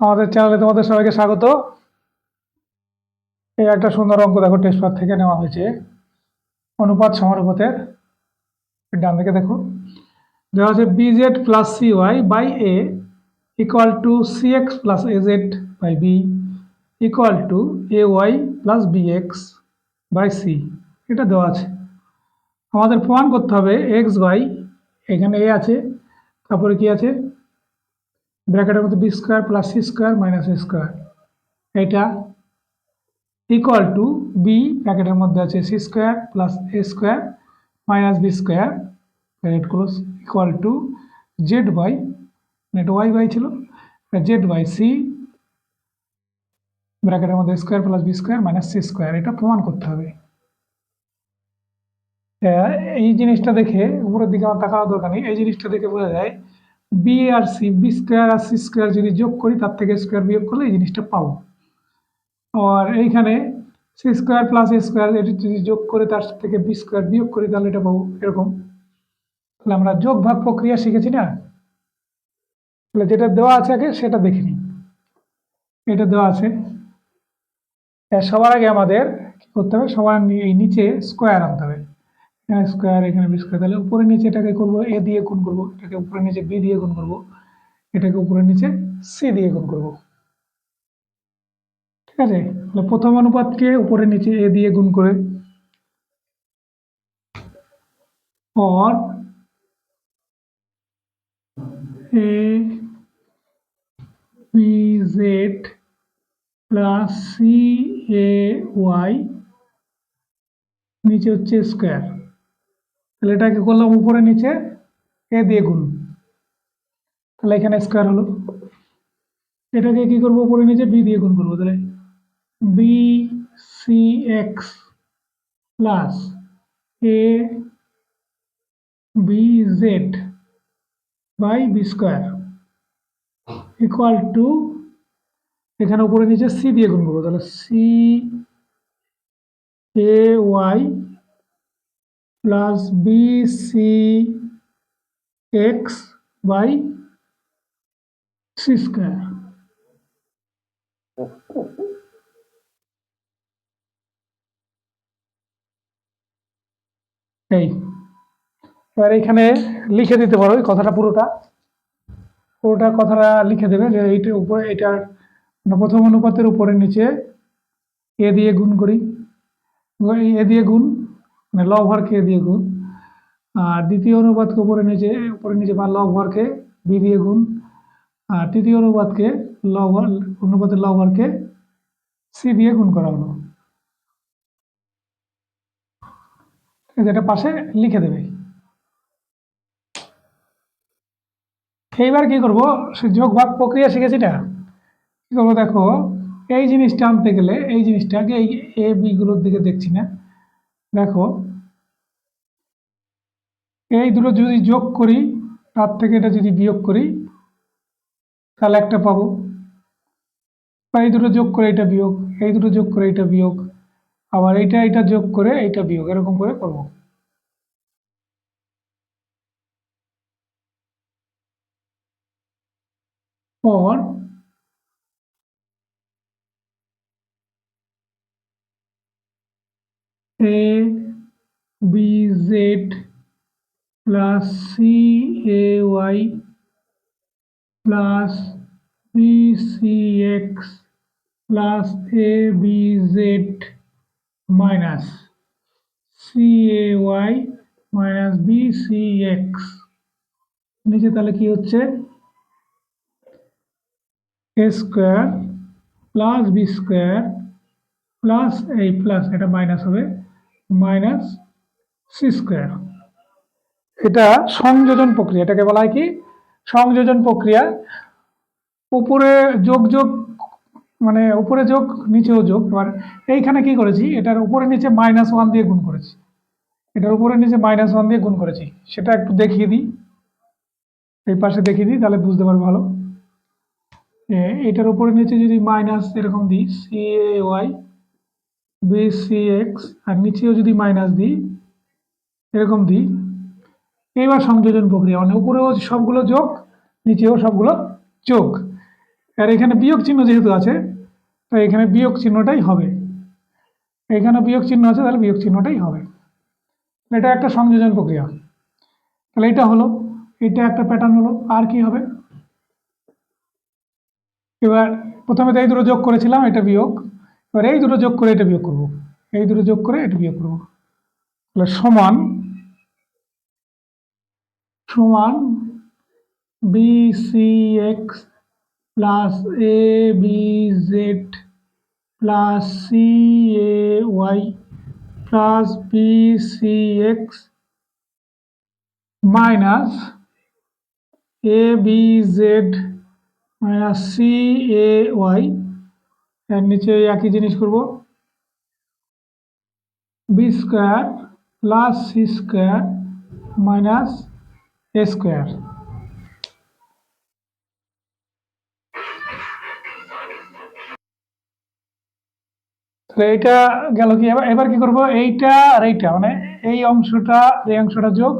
আমাদের চ্যানেলে তোমাদের সবাইকে স্বাগত। এই একটা সুন্দর অঙ্ক দেখো টেস্ট থেকে নেওয়া হয়েছে। অনুপাত সমানুপাতের। ডান দিকে দেখো। দেওয়া আছে B Z plus C Y by A equal to C X plus A Z by B equal to A Y plus B X by C এটা দেওয়া আছে। আমাদের প্রমাণ করতে হবে এক্স বাই এখানে এ আছে, তারপরে কি আছে? ব্র্যাকেটের মধ্যে B square plus C square minus A square এটা ইকুয়াল টু বি ব্র্যাকেটের মধ্যে আছে C square plus A square minus B square bracket close equal to Z by এটা ওয়াই বাই ছিল। জেড বাই সি ব্র্যাকেটের মধ্যে square plus B square minus C square এটা প্রমাণ করতে হবে। এই জিনিসটা দেখে উপরের দিকে আমার তাকানোর দরকার নেই। এই জিনিসটা দেখে বোঝা যায় বি আর সি বি স্কোয়ার আর সি স্কোয়ার যদি যোগ করি, তার থেকে স্কোয়ার বিয়োগ করলে এই জিনিসটা পাবো। আর এইখানে C square plus A square এটি যদি যোগ করে, তার থেকে বি স্কোয়ার বিয়োগ করি, তাহলে এটা পাবো এরকম। তাহলে আমরা যোগ ভাগ প্রক্রিয়া শিখেছি না? তাহলে যেটা দেওয়া আছে আগে, সেটা দেখে নিই। এটা দেওয়া আছে সবার আগে আমাদের কি করতে হবে? সবার এই নিচে স্কোয়ার আনতে হবে। স্কোয়ার এখানে বি স্কোয়ার তাহলে উপরে নিচে এটাকে করব এ দিয়ে গুণ করব, এটাকে উপরে নিচে বি দিয়ে গুণ করব, এটাকে উপরে নিচে সি দিয়ে গুণ করব। ঠিক আছে? তাহলে প্রথম অনুপাতকে উপরে নিচে এ দিয়ে গুণ করে और A B Z plus C A Y নিচে হচ্ছে স্কোয়ার তাহলে এটাকে করলাম উপরে নিচে এ দিয়ে গুণ। তাহলে এখানে স্কোয়ার হলো। এটাকে কি করব উপরে নিচে? বি দিয়ে গুণ করব তাহলে। B C X plus A B Z by B square equal to এখানে উপরে নিচে সি দিয়ে গুণ করব। তাহলে C A Y plus B C X by C square এই। এবার এখানে লিখে দিতে পারো এই কথাটা পুরোটা। পুরোটা কথাটা লিখে দেবে যে এইটার উপরে, এটার মানে প্রথম অনুপাতের উপরে নিচে এ দিয়ে গুণ করি। এ দিয়ে গুণ মানে লব হরকে এ দিয়ে গুণ। আর দ্বিতীয় অনুপাতকে উপরে নিচে উপরে নিচে বা লব হরকে বি দিয়ে গুণ। আর তৃতীয় অনুপাতকে লব হর- অনুপাতের লব হরকে সি দিয়ে গুণ করা হলো। যেটা পাশে লিখে দেবে। এইবার কি করব? সে যোগ ভাগ প্রক্রিয়া শিখেছি না। কি করব দেখো? এই জিনিসটা আনতে গেলে, এই জিনিসটাকে এই এ বি গুলোর দিকে দেখছি না। দেখো, এই দুটো যদি যোগ করি, তার থেকে এটা যদি বিয়োগ করি, তাহলে একটা পাবো। বা এই দুটো যোগ করে এটা বিয়োগ, এই দুটো যোগ করে এটা বিয়োগ, আবার এইটা এটা যোগ করে এইটা বিয়োগ, এরকম করে করব। और A B Z plus C A Y plus B C X plus A B Z minus C A Y minus B C X নিচে তাহলে কি হচ্ছে A square plus B square plus এই প্লাস এটা মাইনাস হবে minus C square. এটা সংযোজন প্রক্রিয়া, এটাকে বলা হয় কি? সংযোজন প্রক্রিয়া। উপরে যোগ যোগ মানে উপরে যোগ, নিচেও যোগ। এবার এইখানে কি করেছি? এটার উপরে নিচে মাইনাস ওয়ান দিয়ে গুণ করেছি। এটার উপরে নিচে মাইনাস ওয়ান দিয়ে গুণ করেছি। সেটা একটু দেখিয়ে দিই। এই পাশে দেখিয়ে দিই, তাহলে বুঝতে পারব ভালো। এটার উপরে নিচে যদি মাইনাস এরকম দিই C A Y B C X আর নিচেও যদি মাইনাস দিই, এরকম দিই। এইবার সংযোজন প্রক্রিয়া মানে উপরেও সবগুলো যোগ, নিচেও সবগুলো যোগ। আর এখানে বিয়োগ চিহ্ন যেহেতু আছে তাই এখানে বিয়োগ চিহ্নটাই হবে। এখানে বিয়োগ চিহ্ন আছে, তাহলে বিয়োগ চিহ্নটাই হবে। এটা একটা সংযোজন প্রক্রিয়া। তাহলে এটা হলো, এটা একটা প্যাটার্ন হলো, আর কি হবে? এবার প্রথমে তো এই দুটো যোগ করেছিলাম, এটা বিয়োগ। এবার এই দুটো যোগ করে এটা বিয়োগ করব। এই দুটো যোগ করে এটা বিয়োগ করব। তাহলে সমান সমান B C X plus A B Z plus C A Y plus B C X minus A B Z minus C A Y এর নিচে একই জিনিস করব। B square plus C square minus A square এইটা গেল কি? এবার এবার কি করব? এইটা আর এইটা মানে এই অংশটা এই অংশটা যোগ,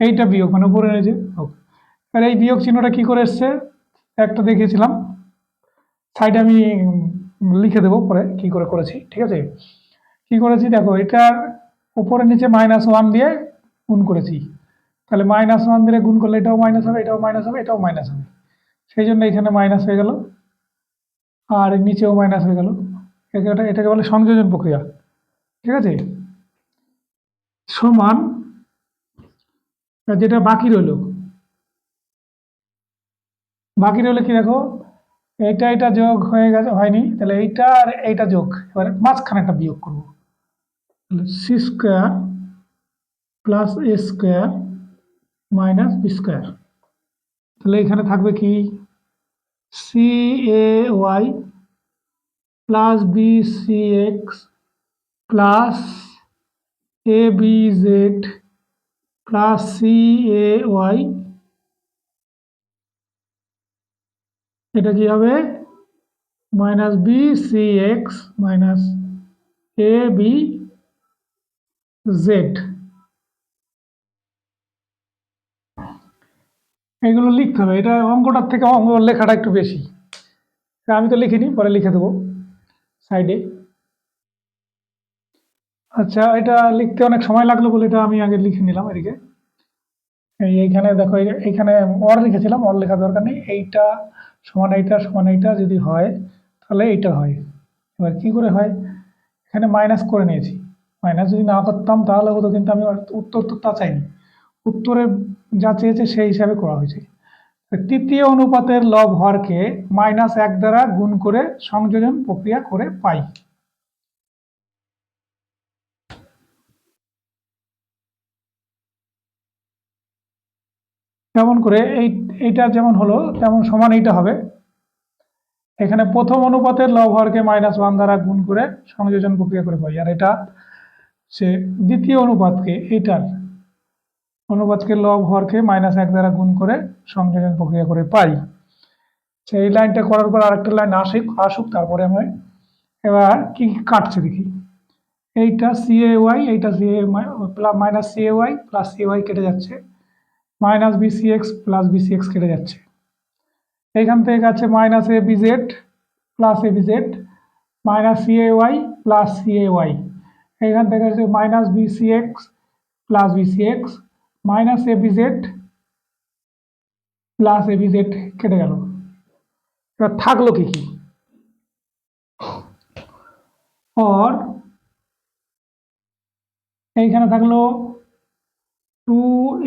এইটা বিয়োগ মানে উপরে যোগ আর এই বিয়োগ চিহ্নটা কি করে এসছে? একটা দেখিয়েছিলাম। সাইডে আমি লিখে দেবো পরে কি করে করেছি, ঠিক আছে? কি করেছি দেখো এটার উপরে নিচে মাইনাস ওয়ান দিয়ে গুণ করেছি। তাহলে মাইনাস ওয়ান দিয়ে গুণ করলে এটাও মাইনাস হবে, এটাও মাইনাস হবে, এটাও মাইনাস হবে। সেই জন্য এখানে মাইনাস হয়ে গেল। আর নিচেও মাইনাস হয়ে গেল। এটা, এটাকে বলে সংযোজন প্রক্রিয়া, ঠিক আছে? সমান যেটা বাকি রইল বাকি রইল কি দেখো? এইটা এটা যোগ হয়ে গেছে, হয়নি। তাহলে এইটা আর এইটা যোগ। এবারে মাঝখানে একটা বিয়োগ করব। C square plus A square minus B square তাহলে এখানে থাকবে কি? C A Y plus B C X plus A B Z plus C A Y এটা কি হবে? Minus B C X minus A B Z. এগুলো লিখতে হবে। এটা অঙ্কটার থেকে অঙ্ক লেখাটা একটু বেশি। আমি তো লিখিনি, পরে লিখে দেবো সাইডে। আচ্ছা এটা লিখতে অনেক সময় লাগল বলে এটা আমি আগে লিখে নিলাম এদিকে। এই এইখানে দেখো, এই- এইখানে অর লিখেছিলাম, অর লেখা দরকার নেই। এইটা সমান এইটা সমান এইটা যদি হয়, তাহলে এইটা হয়। এবার কি করে হয়? এখানে মাইনাস করে নিয়েছি। মাইনাস যদি না করতাম, তাহলে হতো কিন্তু আমি উত্তর তো তা চাইনি। উত্তরে যা চেয়েছে, সেই হিসাবে করা হয়েছে। তৃতীয় অনুপাতের লব হরকে মাইনাস এক দ্বারা গুণ করে সংযোজন প্রক্রিয়া করে পাই। যেমন করে? এই, এইটা যেমন হলো, তেমন সমান এইটা হবে। এখানে প্রথম অনুপাতের লব হরকে মাইনাস ওয়ান দ্বারা গুণ করে সংযোজন প্রক্রিয়া করে পাই। আর এটা সে দ্বিতীয় অনুপাতকে এইটার অনুপাতকে লব হরকে মাইনাস এক দ্বারা গুণ করে সংযোজন প্রক্রিয়া করে পাই। সেই লাইনটা করার পর আরেকটা লাইন আসুক আসুক, তারপরে আমি এবার কি কি কাটছে দেখি। এইটা সিএ ওয়াই এইটা C A minus C A Y plus C A Y কেটে যাচ্ছে। Minus B C X plus B C X কেটে যাচ্ছে। এইখান থেকে আছে minus A B Z plus A B Z minus C A Y plus C A Y. এইখান থেকে আছে minus B C X plus B C X minus A B Z plus A B Z কেটে গেল। এবার থাকল কি কি? और এইখানে থাকল টু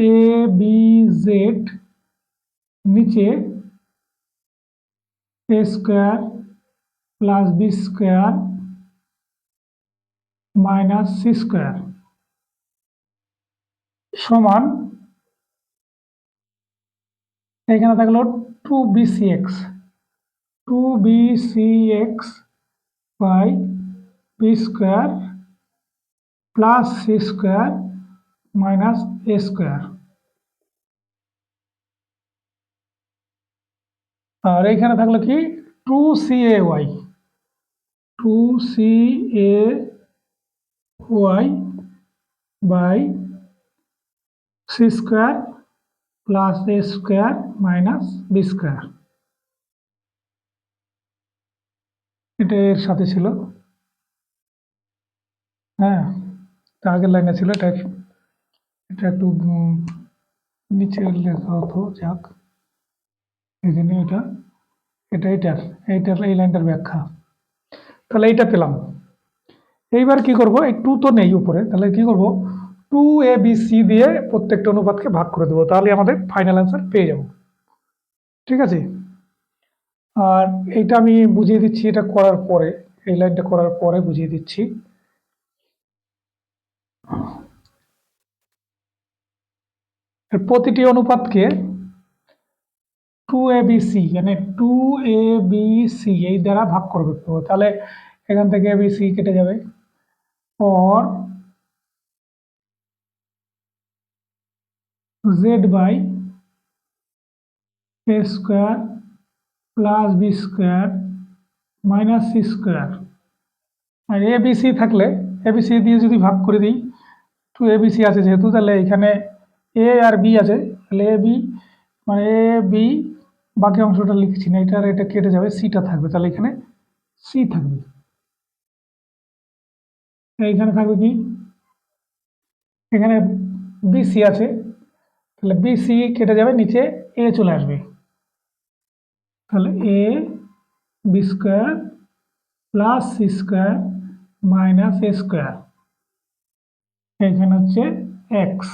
এ বি জেড নিচে A square plus B square minus C square সমান এখানে থাকল two B C X two B C X by B square plus C square minus A square. আর এইখানে থাকল কি? Two C A Y two C A Y by C square plus A square minus B square এটা এর সাথে ছিল। হ্যাঁ আগের লাইনে ছিল, এটা এটা একটু নিচে লেখা হতো যাক। এখানে এটা এটা এটার এইটার এই লাইনটার ব্যাখ্যা। তাহলে এইটা পেলাম। এইবার কি করব? এই টু তো নেই উপরে। তাহলে কি করব? টু এ বি সি দিয়ে প্রত্যেকটা অনুপাতকে ভাগ করে দেবো। তাহলে আমাদের ফাইনাল অ্যান্সার পেয়ে যাব। ঠিক আছে? আর এইটা আমি বুঝিয়ে দিচ্ছি, এটা করার পরে, এই লাইনটা করার পরে বুঝিয়ে দিচ্ছি। এর প্রতিটি অনুপাতকে টু এ বি সি মানে টু এ বি সি এই দ্বারা ভাগ করবে। তো তাহলে এখান থেকে এ বি সি কেটে যাবে। or z by a square plus b square minus c square আর এ বি সি থাকলে এ বি সি দিয়ে যদি ভাগ করে দিই টু এ বি সি আছে যেহেতু, তাহলে এখানে এ আর বি আছে, তাহলে এ বি মানে এ বি বাকি অংশটা লিখছি না এটা আর এটা কেটে যাবে সিটা থাকবে, তাহলে এখানে সি থাকবে। এইখানে থাকবে কি? এখানে বিসি আছে, তাহলে বিসি কেটে যাবে, নিচে এ চলে আসবে। তাহলে A B square plus C square minus A square এখানে হচ্ছে এক্স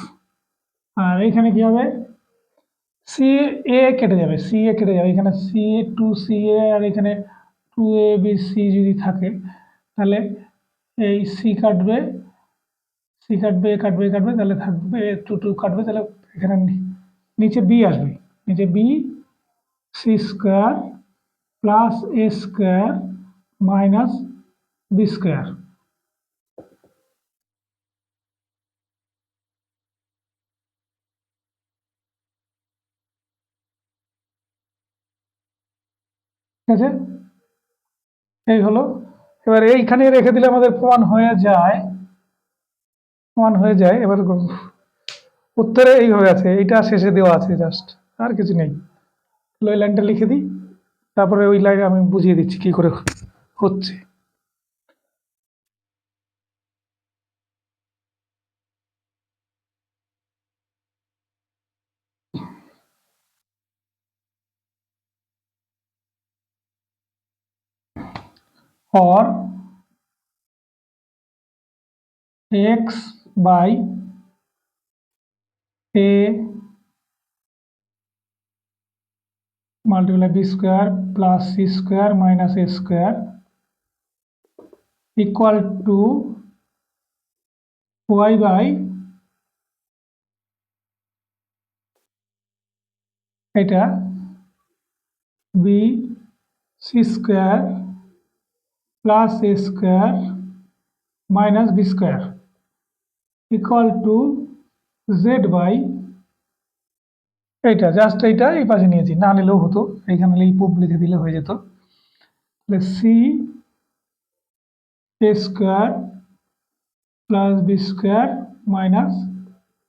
আর এখানে কি হবে? সি এ কেটে যাবে সি এ কেটে যাবে। এখানে সি টু সি এ আর এখানে টু এ বি সি যদি থাকে, তাহলে এই সি কাটবে সি কাটবে এ কাটবে এ কাটবে, তাহলে থাকবে টু টু কাটবে। তাহলে এখানে নি- নিচে বি আসবে। নিচে B C square plus A square minus B square ঠিক আছে? এই হলো। এবার এইখানে রেখে দিলে আমাদের প্রমাণ হয়ে যায়। প্রমাণ হয়ে যায়। এবার উত্তরে এই হয়ে আছে। এইটা শেষে দেওয়া আছে জাস্ট আর কিছু নেই। ওই লাইনটা লিখে দিই। তারপরে ওই লাইন আমি বুঝিয়ে দিচ্ছি কি করে হচ্ছে। Or x by a multiply b square plus c square minus a square equal to y by এটা b c square plus a square minus b square equal to z by এইটা just এইটা এই পাশে নিয়েছি। না নিলেও হতো। এইখানে এই পুপ লিখে দিলে হয়ে যেত। তাহলে C A square plus B square minus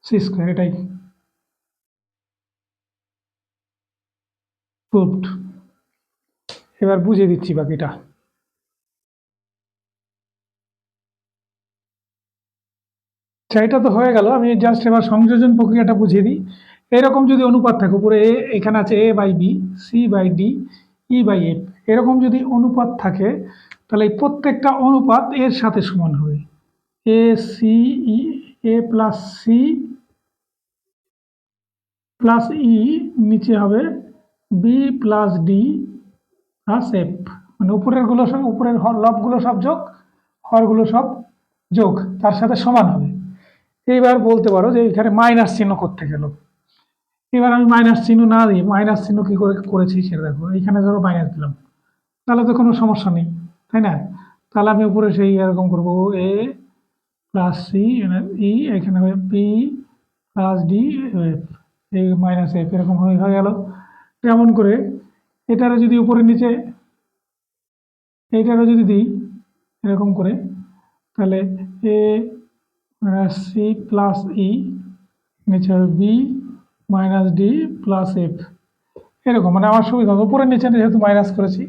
C square এটাই। প্রুভড এবার বুঝিয়ে দিচ্ছি বাকিটা। আচ্ছা এটা তো হয়ে গেল। আমি জাস্ট এবার সংযোজন প্রক্রিয়াটা বুঝিয়ে দিই। এরকম যদি অনুপাত থাকে, উপরে এ, এখানে আছে A by B, C by D, E by F, এরকম যদি অনুপাত থাকে, তাহলে এই প্রত্যেকটা অনুপাত এর সাথে সমান হবে। A, C, E, A plus C, plus E, নিচে হবে B plus D plus F. মানে উপরেরগুলো সব, উপরের হর- লবগুলো সব যোগ, হরগুলো সব যোগ, তার সাথে সমান হবে। এইবার বলতে পারো যে এখানে মাইনাস চিহ্ন করতে গেল। এবার আমি মাইনাস চিহ্ন না দিই মাইনাস চিহ্ন কি করে করেছি সেটা দেখো। এইখানে ধরো মাইনাস দিলাম। তাহলে তো কোনো সমস্যা নেই, তাই না? তাহলে আমি উপরে সেই এরকম করব এ প্লাস সি ই এখানে হবে বি প্লাস ডি এফ এই মাইনাস এফ এরকম হয়ে গেল। তেমন করে এটারও যদি উপরে নিচে এইটারও যদি দিই, এরকম করে, তাহলে এ সি প্লাস ই নিচে হবে B minus D plus F এরকম মানে আমার সুবিধা। উপরে নিচে যেহেতু মাইনাস করেছি,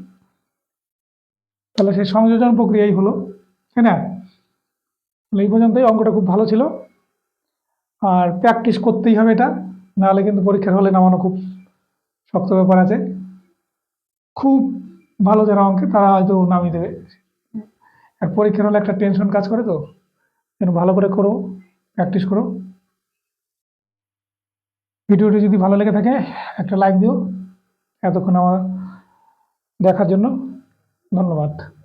তাহলে সেই সংযোজন প্রক্রিয়াই হলো, তাই না? এই পর্যন্তই, অঙ্কটা খুব ভালো ছিল। আর প্র্যাকটিস করতেই হবে এটা, নাহলে কিন্তু পরীক্ষার হলে নামানো খুব শক্ত ব্যাপার আছে। খুব ভালো যারা অঙ্কে, তারা হয়তো নামিয়ে দেবে। আর পরীক্ষার হলে একটা টেনশন কাজ করে তো? ভালো করে করো প্র্যাকটিস করো। ভিডিওটি যদি ভালো লেগে থাকে, একটা লাইক দিও। এতক্ষণ আমার দেখার জন্য ধন্যবাদ।